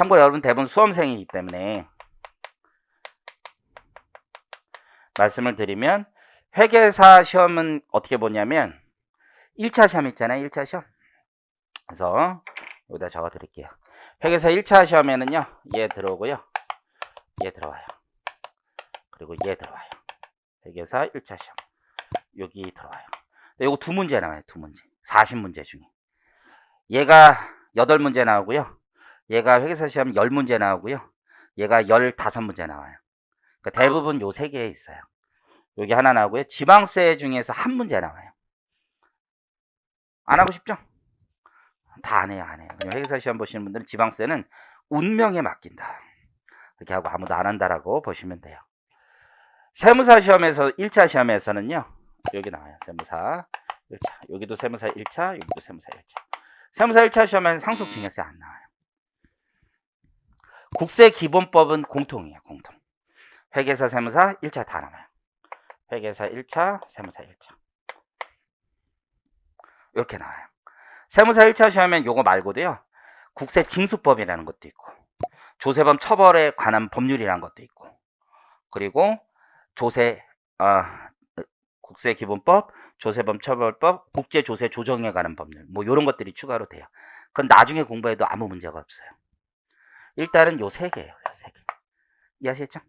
참고로 여러분 대부분 수험생이기 때문에 말씀을 드리면 회계사 시험은 어떻게 보냐면 1차 시험 있잖아요. 1차 시험. 그래서 여기다 적어 드릴게요. 회계사 1차 시험에는요. 얘 들어오고요. 얘 들어와요. 그리고 얘 들어와요. 회계사 1차 시험. 여기 들어와요. 요거 두 문제 나와요. 두 문제. 40문제 중에. 얘가 8문제 나오고요. 얘가 회계사 시험 10문제 나오고요. 얘가 15문제 나와요. 그러니까 대부분 요 세 개에 있어요. 여기 하나 나오고요. 지방세 중에서 한 문제 나와요. 안 하고 싶죠? 다 안 해요, 안 해요. 회계사 시험 보시는 분들은 지방세는 운명에 맡긴다. 이렇게 하고 아무도 안 한다라고 보시면 돼요. 세무사 시험에서 1차 시험에서는요. 여기 나와요. 세무사 1차. 여기도 세무사 1차, 여기도 세무사 1차. 세무사 1차 시험에는 상속 증여세 안 나와요. 국세 기본법은 공통이에요, 공통. 회계사 세무사 1차 다 나와요. 회계사 1차, 세무사 1차. 이렇게 나와요. 세무사 1차 시험엔 요거 말고도요. 국세 징수법이라는 것도 있고 조세범 처벌에 관한 법률이라는 것도 있고 그리고 조세 아 국세 기본법, 조세범 처벌법, 국제 조세 조정에 관한 법률 뭐 이런 것들이 추가로 돼요. 그건 나중에 공부해도 아무 문제가 없어요. 일단은 요 세 개예요. 요세 개. 이해하시겠죠?